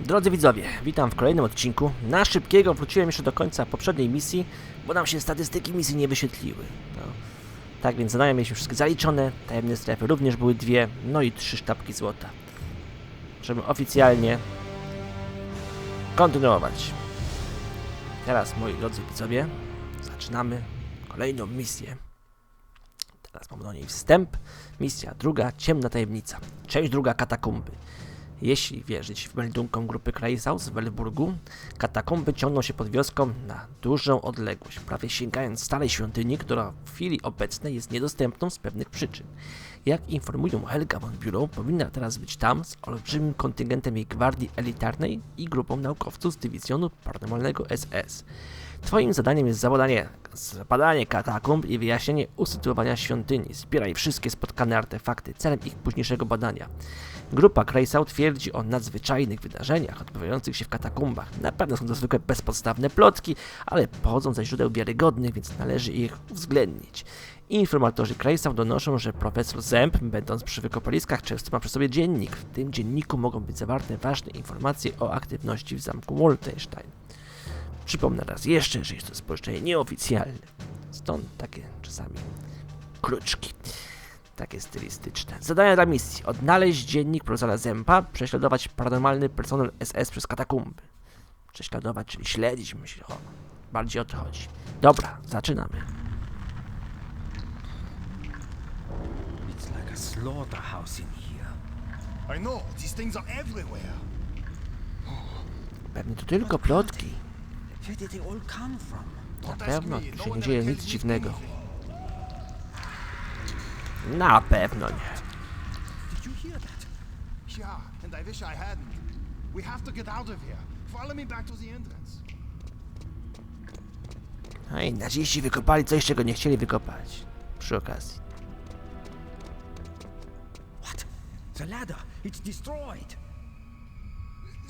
Drodzy widzowie, witam w kolejnym odcinku. Na szybkiego wróciłem jeszcze do końca poprzedniej misji, bo nam się statystyki misji nie wyświetliły. No. Tak więc zadania mieliśmy wszystkie zaliczone, tajemne strefy również były dwie, no i trzy sztabki złota. Żeby oficjalnie kontynuować. Teraz, moi drodzy widzowie, zaczynamy kolejną misję. Teraz mam do niej wstęp. Misja druga, ciemna tajemnica. Część druga, katakumby. Jeśli wierzyć w meldunkom grupy Kreisau z Welburgu, katakumby ciągną się pod wioską na dużą odległość, prawie sięgając starej świątyni, która w chwili obecnej jest niedostępną z pewnych przyczyn. Jak informują Helga von Bülow, powinna teraz być tam z olbrzymim kontyngentem jej gwardii elitarnej i grupą naukowców z dywizjonu paranormalnego SS. Twoim zadaniem jest zabadanie, zbadanie katakumb i wyjaśnienie usytuowania świątyni. Zbieraj wszystkie spotkane artefakty celem ich późniejszego badania. Grupa Kreisau twierdzi o nadzwyczajnych wydarzeniach odbywających się w katakumbach. Na pewno są to zwykłe bezpodstawne plotki, ale pochodzą ze źródeł wiarygodnych, więc należy ich uwzględnić. Informatorzy Kreisau donoszą, że profesor Zemp, będąc przy wykopaliskach, często ma przy sobie dziennik. W tym dzienniku mogą być zawarte ważne informacje o aktywności w zamku Woltenstein. Przypomnę raz jeszcze, że jest to spojrzenie nieoficjalne. Stąd takie czasami kruczki. Takie stylistyczne. Zadania dla misji. Odnaleźć dziennik profesora Zempa, prześladować paranormalny personel SS przez katakumby. Prześladować, czyli śledzić, myślę. O, bardziej o to chodzi. Dobra, zaczynamy. It's like a slaughterhouse in here. I know, these things are everywhere. Pewnie to tylko plotki. Na pewno no się nie dzieje nic dziwnego. Na pewno nie. Yeah, and I wish I hadn't. We have to get out of here. Follow me back to the entrance. No i naziści wykopali coś, czego nie chcieli wykopać. Przy okazji. What? The ladder. It's destroyed.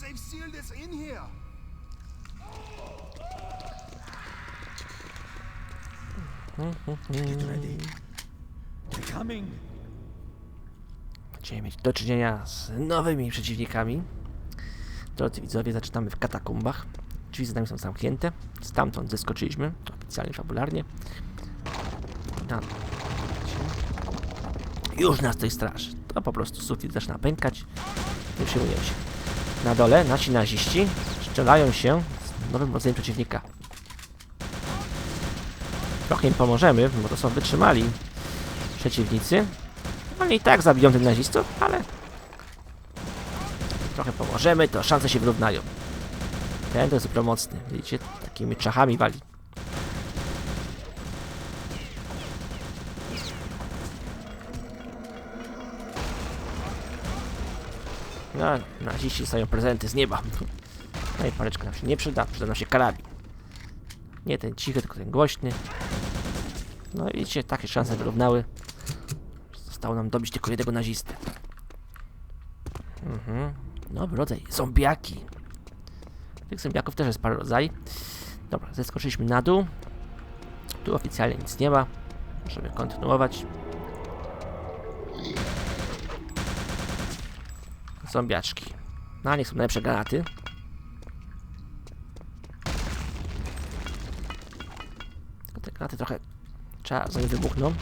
They've sealed us in here. Będziemy mieć do czynienia z nowymi przeciwnikami. Drodzy widzowie, zaczynamy w katakumbach. Drzwi za nami są zamknięte. Stamtąd zeskoczyliśmy, oficjalnie fabularnie. Na... Już nas tutaj straszy. To po prostu sufit zaczyna pękać. Nie przejmujemy się. Na dole nasi naziści strzelają się z nowym rodzajem przeciwnika. Trochę im pomożemy, bo to są wytrzymali przeciwnicy. Oni i tak zabiją tych nazistów, ale trochę pomożemy, to szanse się wyrównają. Ten to jest mocny. Widzicie, takimi czachami wali. No, naziści dostają prezenty z nieba. No i pareczka nam się nie przyda, przyda nam się karabin. Nie ten cichy, tylko ten głośny. No i widzicie, takie szanse wyrównały. Zostało nam dobić tylko jednego nazistę. Mhm. Nowy rodzaj. Zombiaki. Tych zombiaków też jest parę rodzajów. Dobra, zeskoczyliśmy na dół. Tu oficjalnie nic nie ma. Możemy kontynuować. Zombiaczki. Na nich są najlepsze granaty. Tylko te granaty trochę trzeba zanim wybuchną.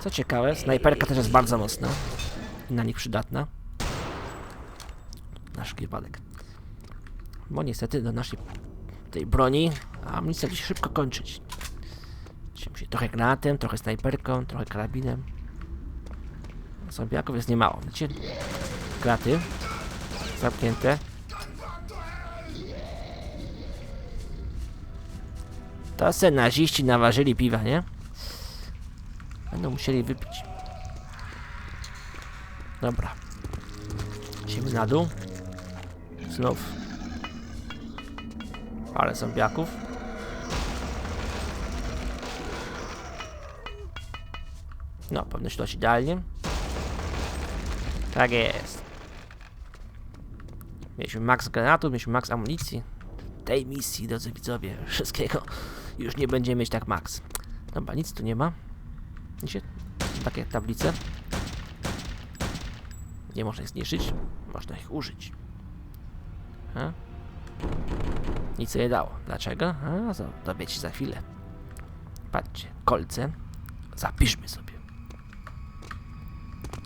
Co ciekawe, snajperka też jest bardzo mocna i na nich przydatna. Nasz wypadek. Bo niestety do naszej tej broni amunicja musi szybko kończyć. Musi trochę granatem, trochę snajperką, trochę karabinem. Zombiaków jest niemało, widzicie? Kraty zamknięte. To se naziści naważyli piwa, nie? Będą musieli wypić. Dobra. Lecimy na dół. Znów. Ale zombiaków. No, pewno się dość idealnie. Tak jest. Mieliśmy max granatów, mieliśmy max amunicji. Tej misji, drodzy widzowie, wszystkiego już nie będziemy mieć tak max. Dobra, nic tu nie ma. Widzicie? Takie tablice. Nie można ich zniszczyć, można ich użyć. A? Nic nie dało. Dlaczego? A, za- dowie ci za chwilę. Patrzcie, kolce. Zapiszmy sobie.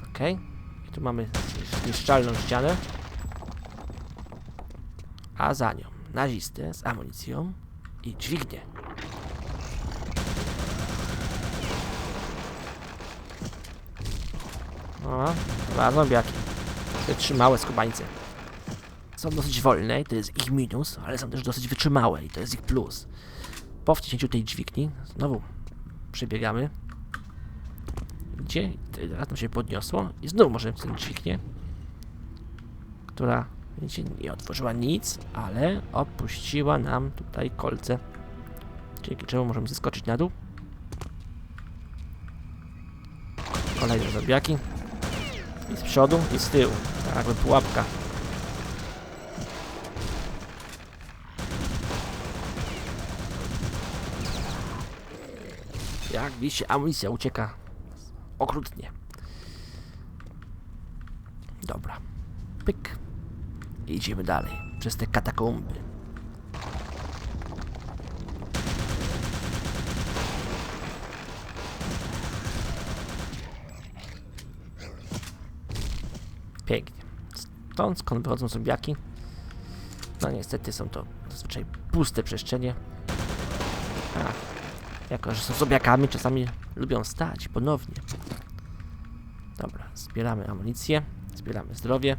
Ok. I tu mamy niszczalną ścianę. A za nią nazistę z amunicją i dźwignię. O, dwa zombiaki. Wytrzymałe skubańce. Są dosyć wolne i to jest ich minus, ale są też dosyć wytrzymałe i to jest ich plus. Po wciśnięciu tej dźwigni, znowu przebiegamy. Gdzie? Teraz to się podniosło i znowu możemy wciągnąć dźwignię, która, wiecie, nie otworzyła nic, ale opuściła nam tutaj kolce. Dzięki czemu możemy zeskoczyć na dół. Kolejne zombiaki. I z przodu, i z tyłu. Tak pułapka. Jak widzicie, amunicja ucieka okrutnie. Dobra. Pyk. Idziemy dalej. Przez te katakomby. Stąd skąd wychodzą zombiaki? No niestety są to zazwyczaj puste przestrzenie. A, jako, że są zombiakami, czasami lubią stać ponownie. Dobra, zbieramy amunicję, zbieramy zdrowie,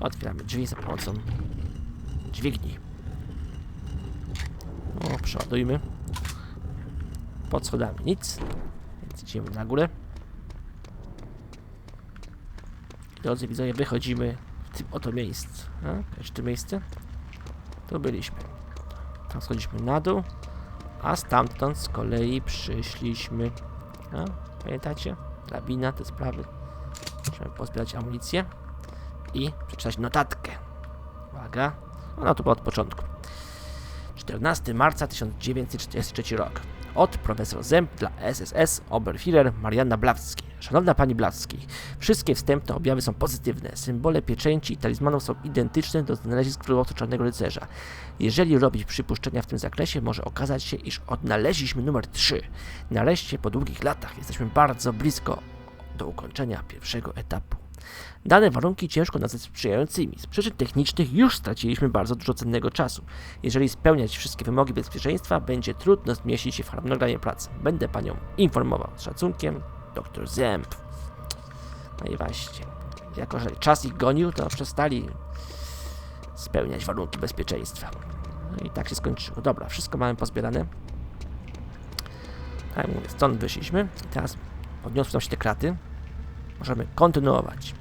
otwieramy drzwi za pomocą dźwigni. O, przeładujmy. Pod schodami nic, więc idziemy na górę. Drodzy widzowie, wychodzimy tym oto miejscu. A, Wiesz, to miejsce? Tu byliśmy. Tam schodziliśmy na dół, a stamtąd z kolei przyszliśmy. A, pamiętacie? Drabina, te sprawy. Musimy pozbierać amunicję i przeczytać notatkę. Uwaga, ona tu była od początku. 14 marca 1943 rok. Od profesor Zemp dla SSS Oberführer Marianna Blawski. Szanowna Pani Blawski, wszystkie wstępne objawy są pozytywne. Symbole pieczęci i talizmanów są identyczne do znalezisk w Czarnego Rycerza. Jeżeli robić przypuszczenia w tym zakresie, może okazać się, iż odnaleźliśmy numer 3. Nareszcie po długich latach jesteśmy bardzo blisko do ukończenia pierwszego etapu. Dane warunki ciężko nazwać sprzyjającymi. Z przyczyn technicznych już straciliśmy bardzo dużo cennego czasu. Jeżeli spełniać wszystkie wymogi bezpieczeństwa, będzie trudno zmieścić się w harmonogramie pracy. Będę panią informował. Z szacunkiem, dr Zemp. No i właśnie, jako że czas ich gonił, to przestali spełniać warunki bezpieczeństwa. No i tak się skończyło. Dobra, wszystko mamy pozbierane. Tak jak mówię, stąd wyszliśmy. I teraz podniosły nam się te kraty. Możemy kontynuować.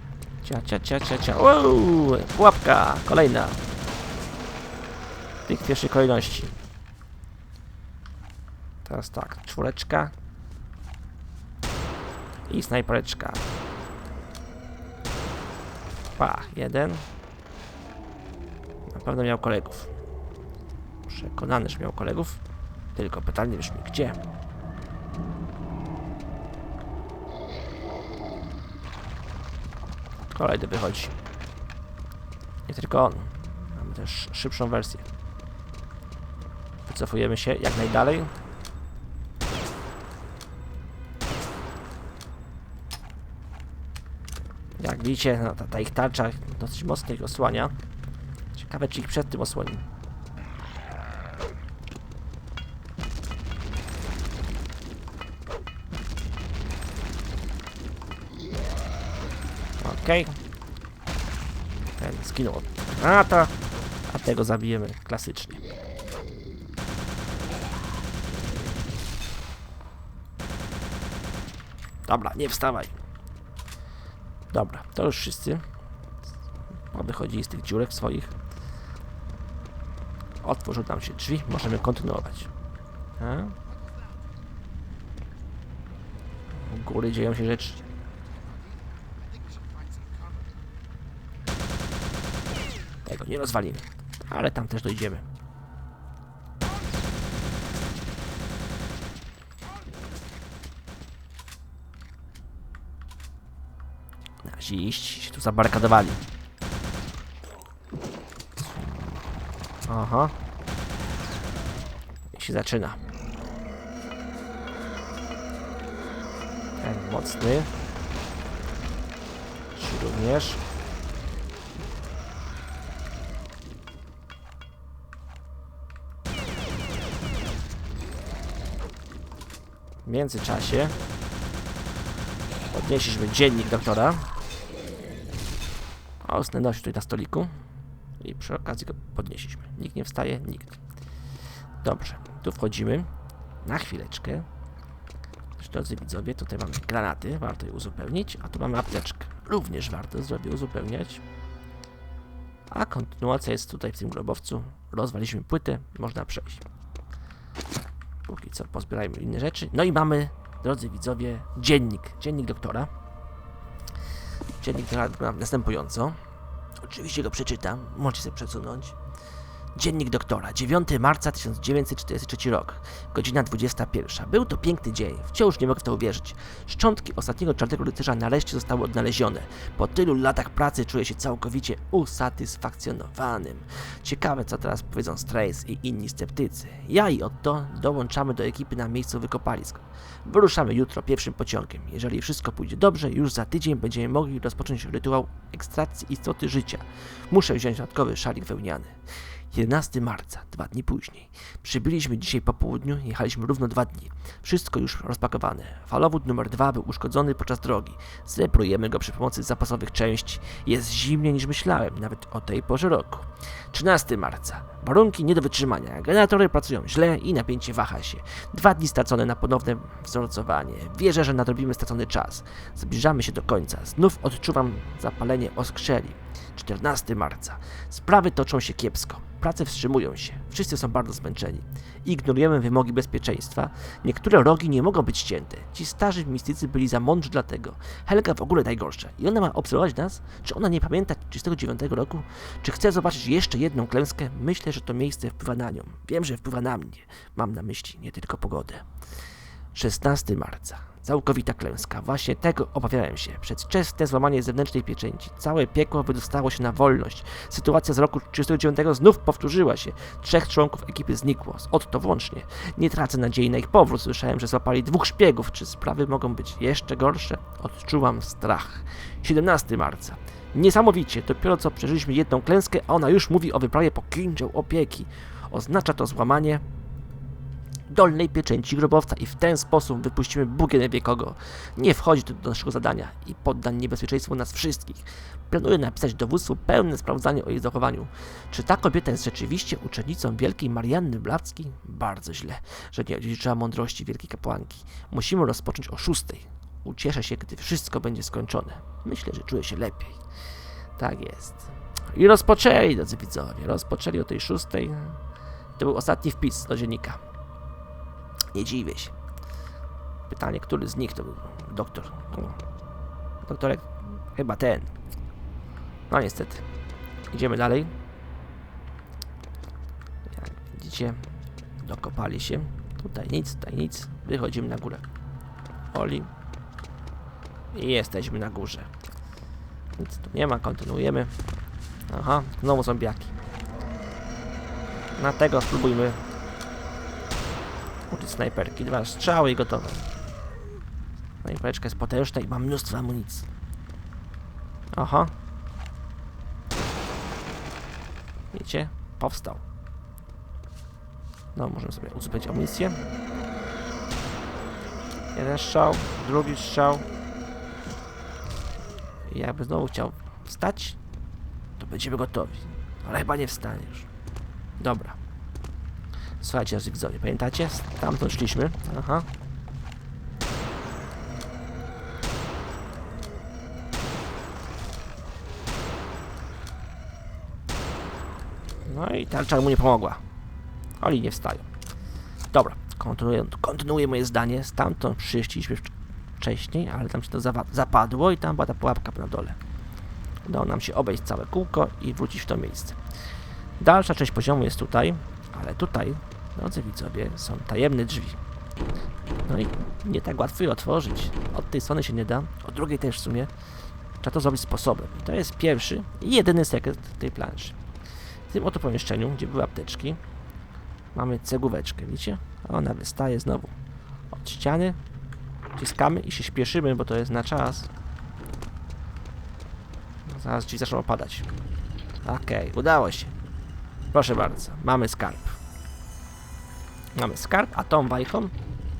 Cia, cia, cia, cia, cia. Wow! Pułapka! Kolejna. W tych pierwszej kolejności. Teraz tak, czwóreczka. I snajpereczka. Pach, jeden. Na pewno miał kolegów. Przekonany, że miał kolegów. Tylko pytanie brzmi, gdzie? Kolejny wychodzi. Nie tylko on. Mamy też szybszą wersję. Wycofujemy się jak najdalej. Jak widzicie, no, ta, ta ich tarcza dosyć mocno ich osłania. Ciekawe, czy ich przed tym osłoni. Okej. Ten skinął od granata, a tego zabijemy klasycznie. Dobra, nie wstawaj. Dobra, to już wszyscy. Wychodzili z tych dziurek swoich. Otworzył nam się drzwi, możemy kontynuować. A? U góry dzieją się rzeczy. Tego nie rozwalimy, ale tam też dojdziemy. Na Ziść się tu zabarykadowali. Aha. I się zaczyna. Ten mocny. Ci również. W międzyczasie podnieśliśmy dziennik doktora. O, znalazł tutaj na stoliku. I przy okazji go podnieśliśmy. Nikt nie wstaje, nikt. Dobrze, tu wchodzimy. Na chwileczkę. Drodzy widzowie, tutaj mamy granaty, warto je uzupełnić, a tu mamy apteczkę. Również warto zrobię uzupełniać. A kontynuacja jest tutaj w tym grobowcu. Rozwaliśmy płytę, można przejść. Póki co pozbierajmy inne rzeczy. No i mamy, drodzy widzowie, dziennik. Dziennik doktora. Dziennik wygląda następująco. Oczywiście go przeczytam, możecie sobie przesunąć. Dziennik doktora, 9 marca 1943 rok, godzina 21. Był to piękny dzień, wciąż nie mogę w to uwierzyć. Szczątki ostatniego czarnego rycerza nareszcie zostały odnalezione. Po tylu latach pracy czuję się całkowicie usatysfakcjonowanym. Ciekawe, co teraz powiedzą Strays i inni sceptycy. Ja i Otto dołączamy do ekipy na miejscu wykopalisk. Wyruszamy jutro pierwszym pociągiem. Jeżeli wszystko pójdzie dobrze, już za tydzień będziemy mogli rozpocząć rytuał ekstrakcji istoty życia. Muszę wziąć dodatkowy szalik wełniany. 11 marca, dwa dni później. Przybyliśmy dzisiaj po południu, jechaliśmy równo dwa dni. Wszystko już rozpakowane. Falowód numer dwa był uszkodzony podczas drogi. Zebrujemy go przy pomocy zapasowych części. Jest zimniej niż myślałem, nawet o tej porze roku. 13 marca. Warunki nie do wytrzymania. Generatory pracują źle i napięcie waha się. Dwa dni stracone na ponowne wzorcowanie. Wierzę, że nadrobimy stracony czas. Zbliżamy się do końca. Znów odczuwam zapalenie oskrzeli. 14 marca. Sprawy toczą się kiepsko. Prace wstrzymują się. Wszyscy są bardzo zmęczeni. Ignorujemy wymogi bezpieczeństwa. Niektóre rogi nie mogą być ścięte. Ci starzy mistycy byli za mądrzy dlatego. Helga w ogóle najgorsza. I ona ma obserwować nas? Czy ona nie pamięta 39 roku? Czy chce zobaczyć jeszcze jedną klęskę? Myślę, że to miejsce wpływa na nią. Wiem, że wpływa na mnie. Mam na myśli nie tylko pogodę. 16 marca. Całkowita klęska. Właśnie tego obawiałem się. Przedwczesne złamanie zewnętrznej pieczęci. Całe piekło wydostało się na wolność. Sytuacja z roku 1939 znów powtórzyła się. Trzech członków ekipy znikło, z Otto włącznie. Nie tracę nadziei na ich powrót. Słyszałem, że złapali dwóch szpiegów. Czy sprawy mogą być jeszcze gorsze? Odczuwam strach. 17 marca. Niesamowicie, dopiero co przeżyliśmy jedną klęskę, a ona już mówi o wyprawie po kindział opieki. Oznacza to złamanie dolnej pieczęci grobowca i w ten sposób wypuścimy Bugien Wiekogo. Nie wchodzi to do naszego zadania i podda niebezpieczeństwu nas wszystkich. Planuję napisać dowództwu pełne sprawozdanie o jej zachowaniu. Czy ta kobieta jest rzeczywiście uczennicą wielkiej Marianny Blackiej? Bardzo źle, że nie odziedziczyła mądrości wielkiej kapłanki. Musimy rozpocząć o szóstej. Ucieszę się, gdy wszystko będzie skończone. Myślę, że czuję się lepiej. Tak jest. I rozpoczęli, drodzy widzowie, rozpoczęli o tej szóstej. To był ostatni wpis do dziennika. Nie dziwię się. Pytanie, który z nich to był doktor? Doktorek? Chyba ten. No niestety. Idziemy dalej. Jak widzicie, dokopali się. Tutaj nic, tutaj nic. Wychodzimy na górę. Oli. I jesteśmy na górze. Nic tu nie ma, kontynuujemy. Aha, znowu zombiaki. Na tego spróbujmy użyć snajperki. Dwa strzały i gotowe. Snajpereczka jest potężna i ma mnóstwo amunicji. Aha. Wiecie? Powstał. No, możemy sobie uzupełnić amunicję. Jeden strzał, drugi strzał. I jakby znowu chciał wstać, to będziemy gotowi. Ale chyba nie wstanie już. Dobra. Słuchajcie, nasi widzowie, pamiętacie? Stamtąd szliśmy. Aha. No i tarcza mu nie pomogła. Oni nie wstają. Dobra, kontynuuję, kontynuuję moje zdanie. Stamtąd wcz- wcześniej, ale tam się to zapadło i tam była ta pułapka na dole. Udało nam się obejść całe kółko i wrócić w to miejsce. Dalsza część poziomu jest tutaj, ale tutaj, drodzy widzowie, są tajemne drzwi. No i nie tak łatwo je otworzyć. Od tej strony się nie da, od drugiej też w sumie. Trzeba to zrobić sposobem. I to jest pierwszy i jedyny sekret tej planszy. W tym oto pomieszczeniu, gdzie były apteczki, mamy cegóweczkę, widzicie? Ona wystaje znowu od ściany. Wciskamy i się śpieszymy, bo to jest na czas. No, Zaraz drzwi zaczną opadać. Okej, udało się. Proszę bardzo, mamy skarb. Mamy skarb, a tą bajką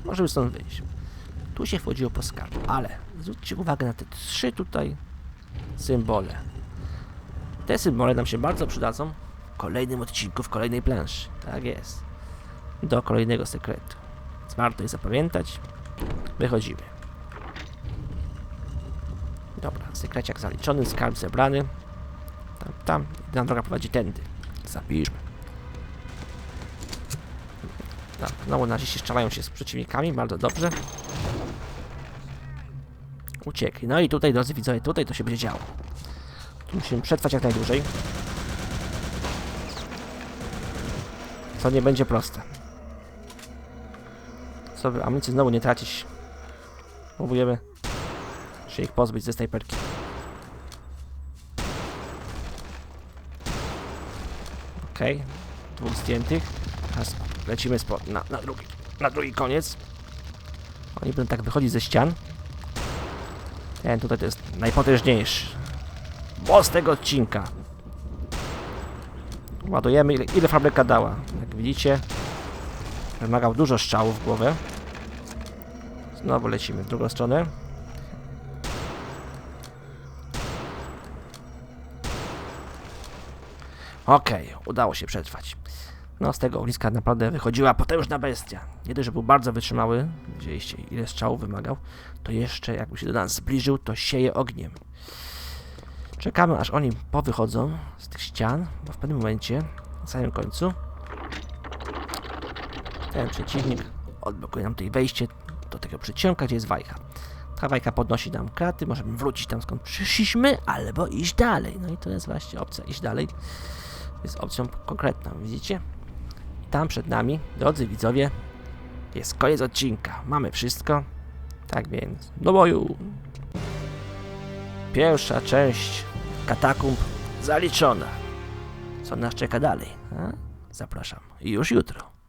możemy stąd wyjść. Tu się wchodziło po skarb, ale zwróćcie uwagę na te trzy tutaj symbole. Te symbole nam się bardzo przydadzą w kolejnym odcinku, w kolejnej planszy. Tak jest. Do kolejnego sekretu. Więc warto je zapamiętać. Wychodzimy. Dobra, sekreciak zaliczony, skarb zebrany. Tam, tam. Jedna droga prowadzi tędy. Zapiszmy. Tak, znowu naziści strzelają się z przeciwnikami, bardzo dobrze. Uciekli. No i tutaj, drodzy widzowie, tutaj to się będzie działo. Tu musimy przetrwać jak najdłużej. Co nie będzie proste. Co by amunicji znowu nie tracić. Próbujemy się ich pozbyć ze snajperki. Okej, dwóch zdjętych. Teraz lecimy na, na, drugi, na drugi koniec. Oni będą tak wychodzić ze ścian. Ten tutaj to jest najpotężniejszy. Boss tego odcinka. Ładujemy ile, ile fabryka dała. Jak widzicie, wymagał dużo strzałów w głowę. Znowu lecimy w drugą stronę. Okej, udało się przetrwać. No, z tego ogniska naprawdę wychodziła potężna bestia. Nie dość, że był bardzo wytrzymały, widzieliście ile strzałów wymagał, to jeszcze jakby się do nas zbliżył, to sieje ogniem. Czekamy aż oni powychodzą z tych ścian, bo w pewnym momencie, na samym końcu, ten przeciwnik odblokuje nam tutaj wejście do tego przyciąga, gdzie jest wajcha. Ta wajcha podnosi nam kraty, możemy wrócić tam skąd przyszliśmy, albo iść dalej. No i to jest właśnie opcja iść dalej. Jest opcją konkretną, widzicie? Tam przed nami, drodzy widzowie, jest koniec odcinka. Mamy wszystko. Tak więc, do boju! Pierwsza część katakumb zaliczona. Co nas czeka dalej? A? Zapraszam już jutro.